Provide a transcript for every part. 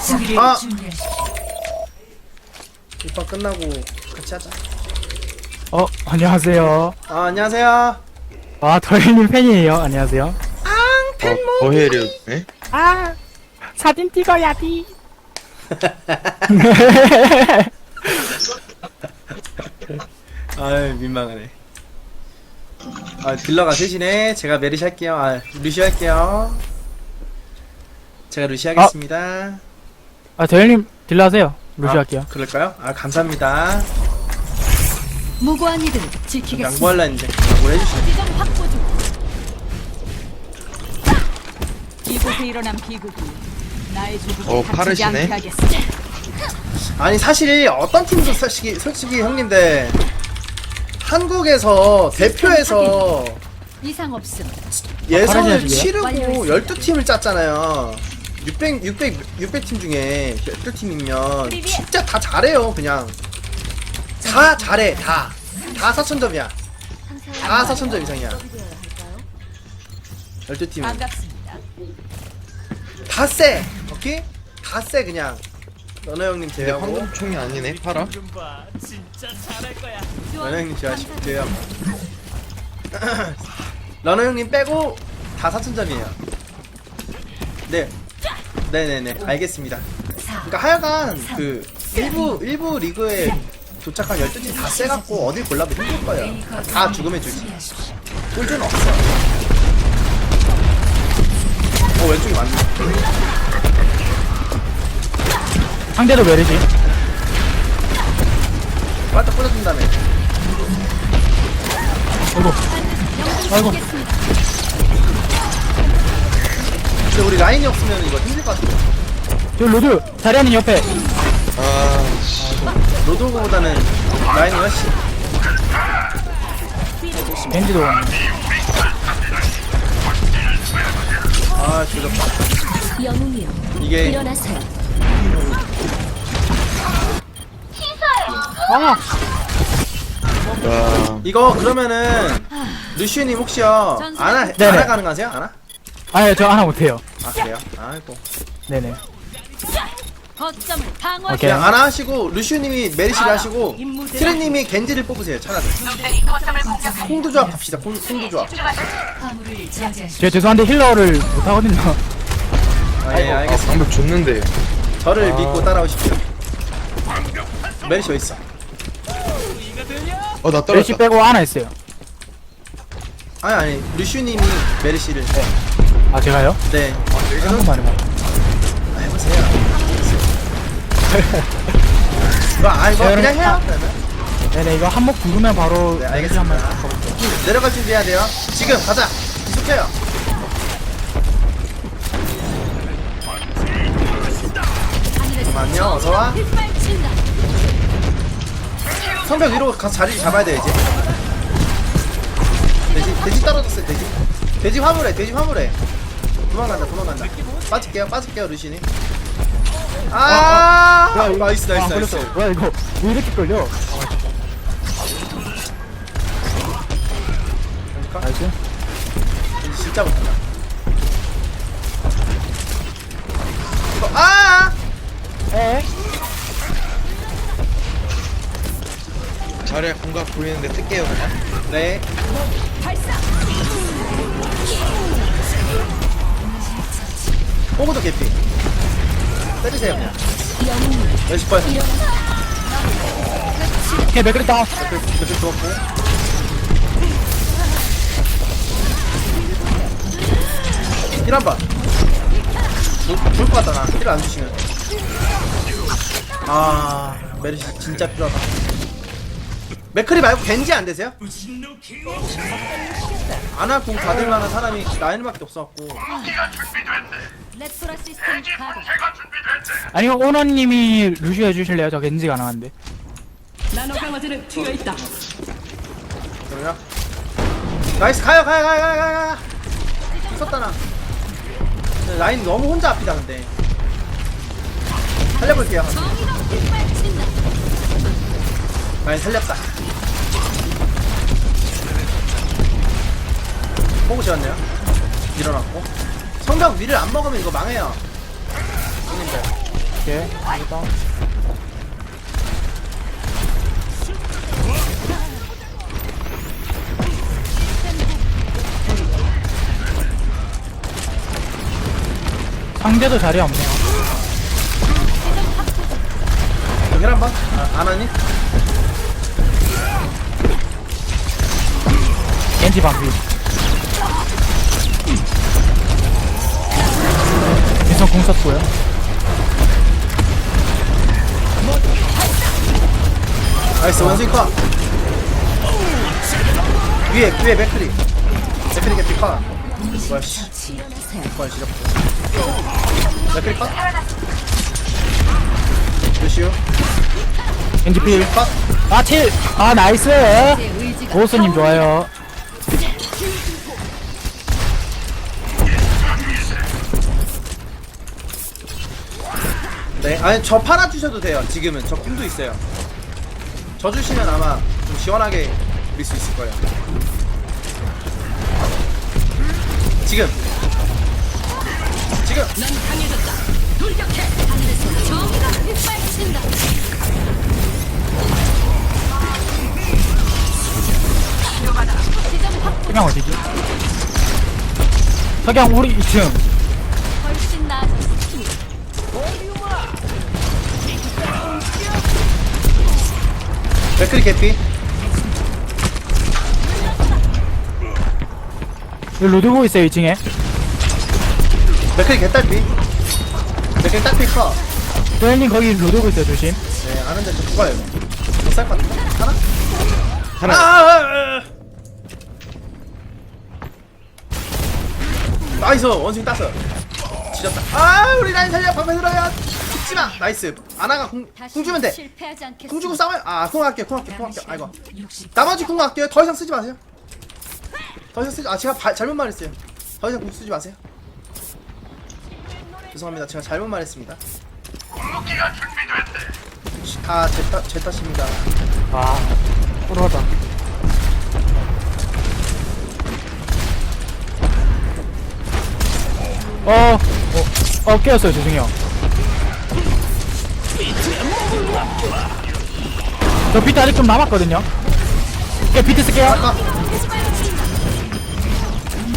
수비를 아! 준비하십시오. 이판 끝나고 같이 하자. 어, 안녕하세요. 아 안녕하세요. 아, 더일님 팬이에요. 안녕하세요. 어, 에? 아, 사진 찍어야 지 아유 민망하네. 아 딜러가 셋이네. 제가 메리시 할게요. 아 루시 할게요. 제가 루시 하겠습니다. 아, 더일님 딜러 하세요. 루시 아, 할게요. 그럴까요? 아 감사합니다. 무고한 이들을 지키겠습니다. 양보할라 했는데 양보를 해주시네. 지점 확보 중. 이곳에 일어난 비극이 나의 조국에 어, 닥치지 빠르시네. 않게 하겠어. 아니 사실 어떤 팀도 솔직히 솔직히 형님들 한국에서 대표에서 이상 없음. 예선을 빠르게 치르고 완료했습니다. 12팀을 짰잖아요. 600, 600, 600팀 중에 12팀이면 진짜 다 잘해요, 그냥. 다 잘해, 다. 다 4천점이야. 다 4천점 이상이야. 12팀은. 반갑습니다. 다 쎄! 오케이? 다 쎄, 그냥. 러너 형님 근데 제외하고. 황금총이 아니네 팔아 러너 형님 제외하시고, 제외하고. 러너 형님 빼고 다 4천점이에요. 네. 네네네, 알겠습니다. 그러니까 하여간 그 일부 일부 리그에 도착한 12팀 다 세갖고 어딜 골라도 힘들 거예요. 다, 다 죽음의 줄지. 꿀줄은 없어. 어 왼쪽이 맞네. 상대도 메르시. 맞다 꽂아준 다음에. 아이고. 아이고. 근데 우리 라인이 없으면 이거 힘들 것 같아. 저 로드, 자리하는 옆에. 아 씨. 로드오그보다는 라인이 훨씬. 벤지도. 아 조졌다. 영웅이여 이게 일어나세요. 아, 야 이거 그러면은 루시우님 혹시요 아나 네네. 아나 가능하세요? 아나? 아예 저 하나 못해요. 아 그래요? 아이고. 네네. 방어. 오케이. 그냥 아나 하시고 루시우님이 메리시를 하시고 트레님이 겐지를 뽑으세요 차라리 콩두 조합 합시다 콩, 콩두 조합 화물을 저지하십시오. 제가 죄송한데 힐러를 못하거든요. 아예 아 알겠습니다 방금 줬는데 저를 아. 믿고 따라오십시오 메리시 어딨어 어나 메르시 떨어졌다 빼고 하나 있어요. 아니 아니 루시우님이 메리시를 아, 제가요? 네. 한 번만 해봐. 아, 해보세요. 이거 아 이거 그냥 해요? 그러면 네네, 이거 한몫 부르면 바로 네 한번 알겠습니다. 내려갈 준비해야 돼요. 지금 가자. 계속해요. 잠깐만요 어서와. 빗발친다. 성벽 위로 가서 자리 잡아야 돼 이제. 돼지 돼지 떨어졌어요 돼지. 돼지 화물해 돼지 화물해 도망간다 도망간다 빠질게요 빠질게요 루시님 아, 야, 이거- 나이스 아, 나이스 걸렸어. 나이스 뭐야, 이거. 왜 이렇게 걸려? 나이스. 진짜 못한다 이거 아 에? 자리에 공각 보이는데 뜰게요 그냥 네. 호구도 개피. 때리세요 그냥. 몇십 번 오케이, 맥그리 다운. 몇개 죽었고. 힐한번. 죽을 것 같다 나힐안 주시면. 아 메르시 진짜 필요하다. 맥크리 말고 겐지 안 되세요? 아나 공 받을 만한 사람이 라인밖에 없어갖고 렉소라 시스템 가동. 아니, 오너님이 루시 해주실래요? 저 겐지 가능한데. 나노 강화제는 튀어 있다. 그러냐? 나이스 가요 가요 가요 가요 가요 가요 있었다 나 근데 라인 너무 혼자 앞이다 근데 살려볼게요 빗발친다. 라인 살렸다 보고 지었네요 일어났고 성벽 위를 안 먹으면 이거 망해요 형님들 오케이. 일단. 상대도 자리 없네요. 저 혈한 번? 아, 안 하니? 겐지 방비. 민선 공 썼고요. 나이스 원숭이 컷 위에 위에 맥크리 맥크리 개피 컷 뭐야 씨 뭐야 지렸고 맥크리 컷 루시오 겐지 필. 컷 아, 7! 아, 나이스! 고스님 좋아요. 네, 아니 저 팔아 주셔도 돼요. 지금은 저 꿈도 있어요. 저 주시면 아마 좀 시원하게 우릴 수 있을 거예요. 지금, 지금. 넌 강해졌다. 돌격해. 하늘에서 정의가 확보 석양 어디지? 석양 우리 2층. 맥크리 개피. 여기 로드고 있어요, 2층에. 맥크리 개딸피. 맥크리 딸피 커. 도현님 거기 로드고 있어요, 조심. 네, 아는데 저 누가요? 못살것 같은데? 하나? 하나. 아, 아, 아, 아. 나이스 원숭이 땄어. 지렸다. 아, 우리 라인 살려 방패 들어야. 죽지마. 나이스. 아나가 궁, 주면 돼. 실패하지 않겠어. 궁 주고 싸워요. 아, 궁 할게요. 궁 할게요. 궁 할게요. 아이고. 나머지 궁 할게요. 더 이상 쓰지 마세요. 더 이상 쓰지. 아, 제가 바, 잘못 말했어요. 더 이상 궁 쓰지 마세요. 죄송합니다. 제가 잘못 말했습니다. 다제 탓, 제 탓입니다. 아, 뿌러다. 어, 어, 어, 깨웠어요, 죄송해요. 저 비트 아직 좀 남았거든요. 예, 비트 쓸게요.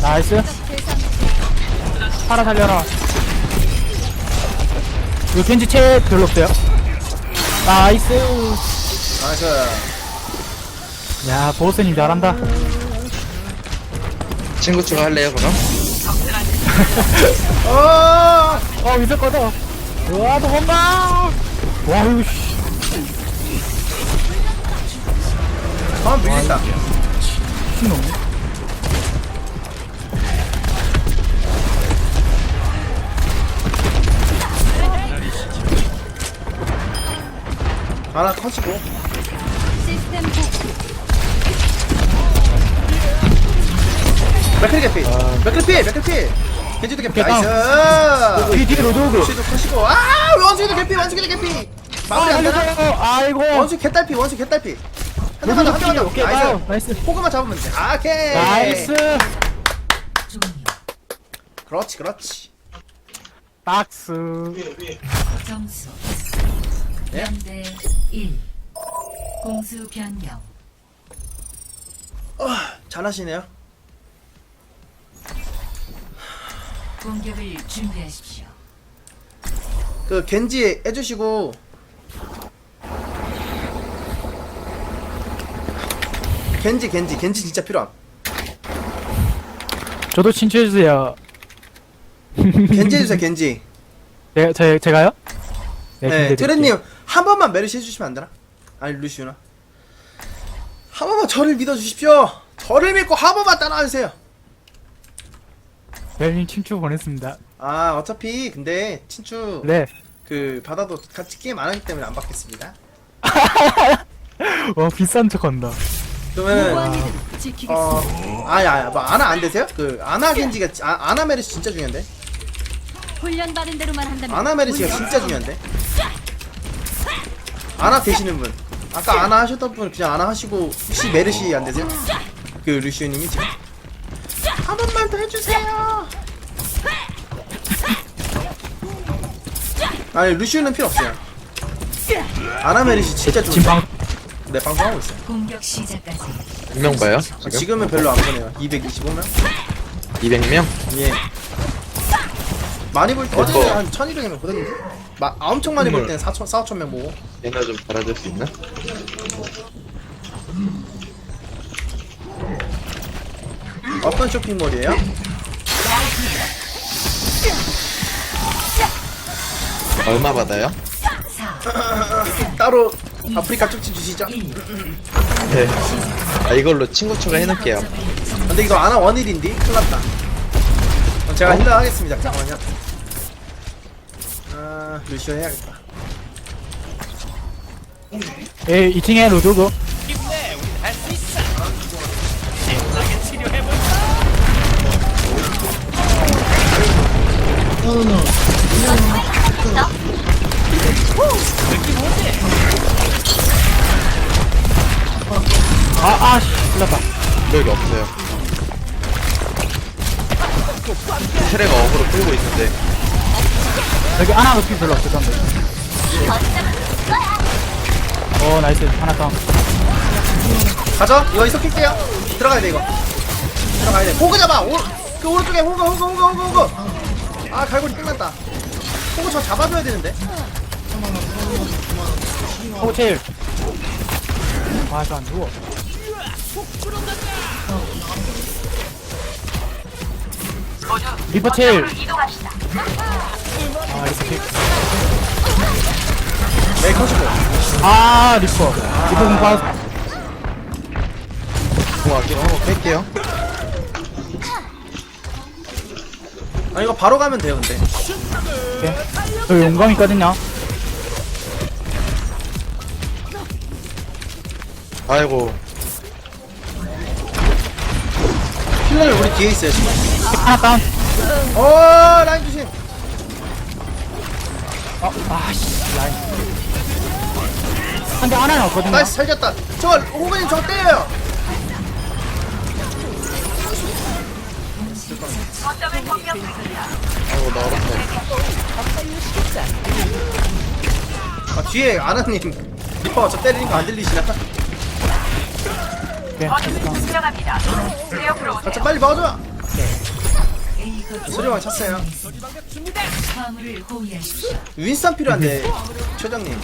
나이스. 팔아 살려라. 이거 겐지 채 별로 없어요. 나이스. 나이스. 야, 보스님 잘한다. 친구 추가할래요 그럼? 어! 어, 위에 꺼져. 와, 도망가! 와, 이거, 씨. 아, 밀린다. 미친놈. 하나 커지고. 시스템 복구. 개피. 맥크리 피, 맥크리 피. 겐지도 개피. 오케이, 나이스. 뒤, 뒤에 로드 오그. 시도 커시고. 아, 원숭이도 개피, 원숭이도 개피. 마무리 안 되나? 알려줘요. 아이고. 원숭이 개딸피, 원숭이 개딸피. 한 대만 더, 한 대만 더. 오케이, 나이스. 나이스. 나이스. 호그만 잡으면 돼. 아, 오케이. 나이스. 그렇지, 그렇지. 박스. 점수. 예? 0대 1. 공수 변경. 어, 잘하시네요. 공격을 준비하십시오. 그 겐지 해주시고. 겐지, 겐지, 겐지 진짜 필요함. 저도 친추해주세요. 겐지 해주세요, 겐지. 네, 제, 제가요? 네, 근데 트레님 한 번만 메르시 해주시면 안 되나? 아니 루시우나 한 번만 저를 믿어주십시오. 저를 믿고 한 번만 따라와주세요. 벨님 친추 보냈습니다. 아 어차피 근데 친추 네. 그 받아도 같이 게임 안 하기 때문에 안 받겠습니다. 와, 비싼 척 한다. 그러면 지키겠습니다. 어 아야 뭐 아나 안 되세요? 그 아나 겐지가 아, 아나 메르시 진짜 중요한데 훈련 받은 대로만 한다면 아나 메르시가 진짜 중요한데 아나 되시는 분 아까 아나 하셨던 분 그냥 아나 하시고 혹시 메르시 안 되세요? 그 루시우님이 지금 한 번만 더 해주세요. 아니 루시우는 필요 없어요 아나메리시 진짜 좋은데 지금 방 네 방송하고 있어요 공격 시작까지 몇명 봐요? 아, 지금? 지금은 별로 안 보네요 225명? 200명? 예 많이 볼때 어, 어제 뭐. 한 1200명 보던데 마, 아, 엄청 많이 볼 때는 4천 4, 5천 명 보고 얘나 좀 달아줄 수 있나? 어떤 쇼핑몰이에요? 얼마 받아요? 따로 아프리카 쪽지 주시죠 네. 아 이걸로 친구 추가 해놓을게요. 근데 이거 아나 원일인데 큰일 났다 그럼 제가 힐러 하겠습니다 잠깐만요 아 루시오 해야겠다 예 2층에 로드고 아 아씨 흘렀다 여기 없어요. 트레가 어그로 끌고 있는데 여기 하나 높이 별로 없을 건데 오 나이스 하나 다운 가자. 이거 이석 킬게요. 들어가야 돼 이거. 들어가야 돼. 호그 잡아. 오, 그 오른쪽에 호그 호그 호그 호그 호그. 아 갈고리 끝났다. 호그 저 잡아줘야 되는데 오 제일 아저안 죽어 리퍼 체일 아 리퍼 체일 메이 커시고. 아 리퍼. 리퍼 공파. 공 아끼고 한번 뺄게요. 아 이거 바로 가면 돼요 근데. 여기 용감 있거든요 아이고. 힐러는 우리 뒤에 있어요 지금. 하나 다운. 어 라인 주심. 어, 아씨 라인. 한대 하나는 없거든요. 나이스 살렸다. 저거 호그님 저거 때려요. 아이고 나 얼었어. 아 뒤에 아나님. 저 때리는 거 안 들리시나? 오케이 가자 빨리 막아줘! 소리만 찼어요. 화물을 호위하십시오. 윈스턴 필요한데 최장님.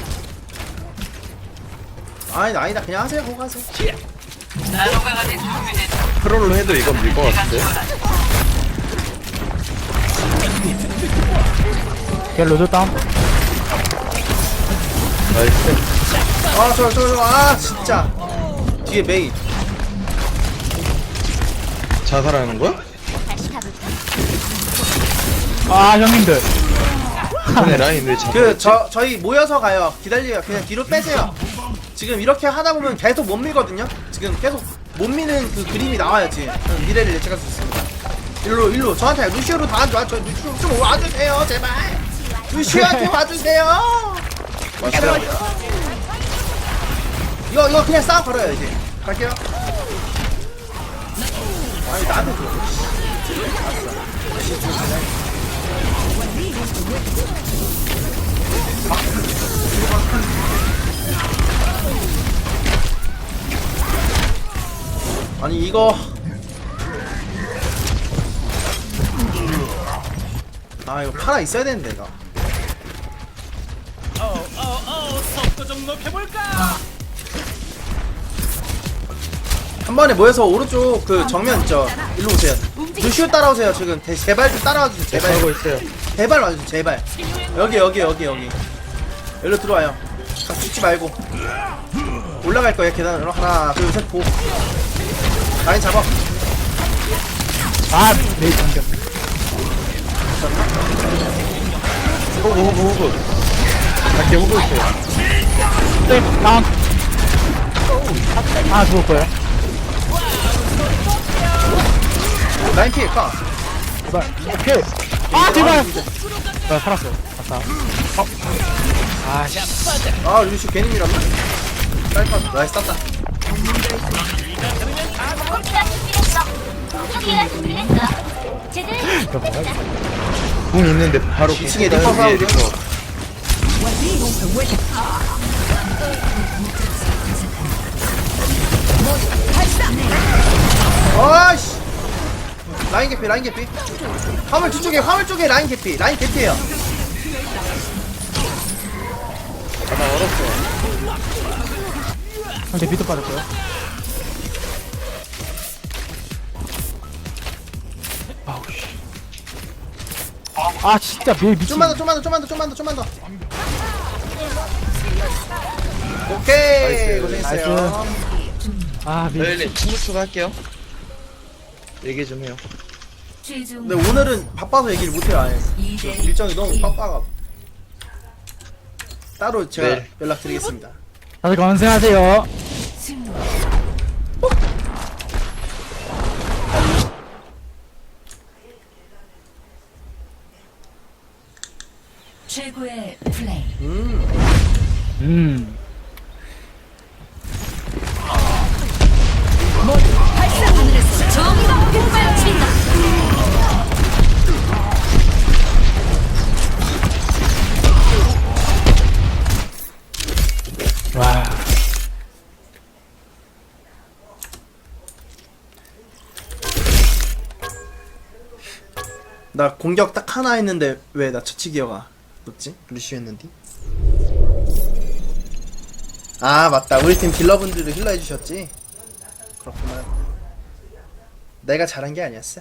아니 아니다. 그냥 하세요. 호그 하세요. 프롤로 해도 이건 밀 것 같은데. 걔 로드 다운? 나이스. 아저저저아 진짜. 뒤에 메이 자살하는 거야? 아 형님들. 전에 라인 왜 자살? 그 저 저희 모여서 가요. 기다려요. 그냥 뒤로 빼세요. 지금 이렇게 하다 보면 계속 못 밀거든요? 지금 계속 못 미는 그 그림이 나와야지 저는 미래를 예측할 수 있습니다. 일로 일로. 저한테 루시오로 다 와줘. 루시오 좀 와주세요 제발. 루시오한테 와주세요. 맞아요. 이거 이거 그냥 싸워 걸어요 이제. 갈게요 아니 나한테 줘 아니 이거. 아 이거 팔아 있어야 되는데 이거 한 번에 모여서 오른쪽 그 정면 있죠? 일로 오세요. 루시오 따라오세요 지금. 대- 제발 좀 따라와 주세요. 제발. 하고 있어요. 제발 와주세요 제발. 여기 여기 여기 여기. 여기로 들어와요. 가 죽지 말고. 올라갈 거예요 계단으로. 하나 둘셋 고. 라인 잡아. 아 메이 당겨. 호구 호구 호구. 밖에 호구 있어요. 네 다운. 하나 죽을 거예요 라인 피해 까? 제발 오케이. 아 제발. 나 살았어 아싸. 어. 아씨. 아 루시 밀었나? 딸것 나이스 땄다. 궁 있는데 바로 궁 2층에 쓴다, 리퍼. 리퍼. 아씨 라인 개피 라인 개피 화물 뒤쪽에 화물 쪽에 라인 개피 라인 개피에요 아나 얼었어 상대 비트 빠졌고요. 아우 씨. 아 진짜 매 미친. 좀만 더 좀만 더 좀만 더 좀만 더 좀만 더 오케이 나이스. 고생했어요 아 매. 레일리 친구 추가할게요 얘기 좀 해요 근데 오늘은 바빠서 얘기를 못해요 아예. 2대 일정이 너무 빡빡하 따로 제가 네. 연락드리겠습니다. 다들 건승하세요. 나 공격 딱 하나 했는데 왜 나 처치 기어가 높지? 루시 했는데? 아 맞다. 우리 팀 딜러분들도 힐러 해주셨지? 그렇구나 내가 잘한 게 아니었어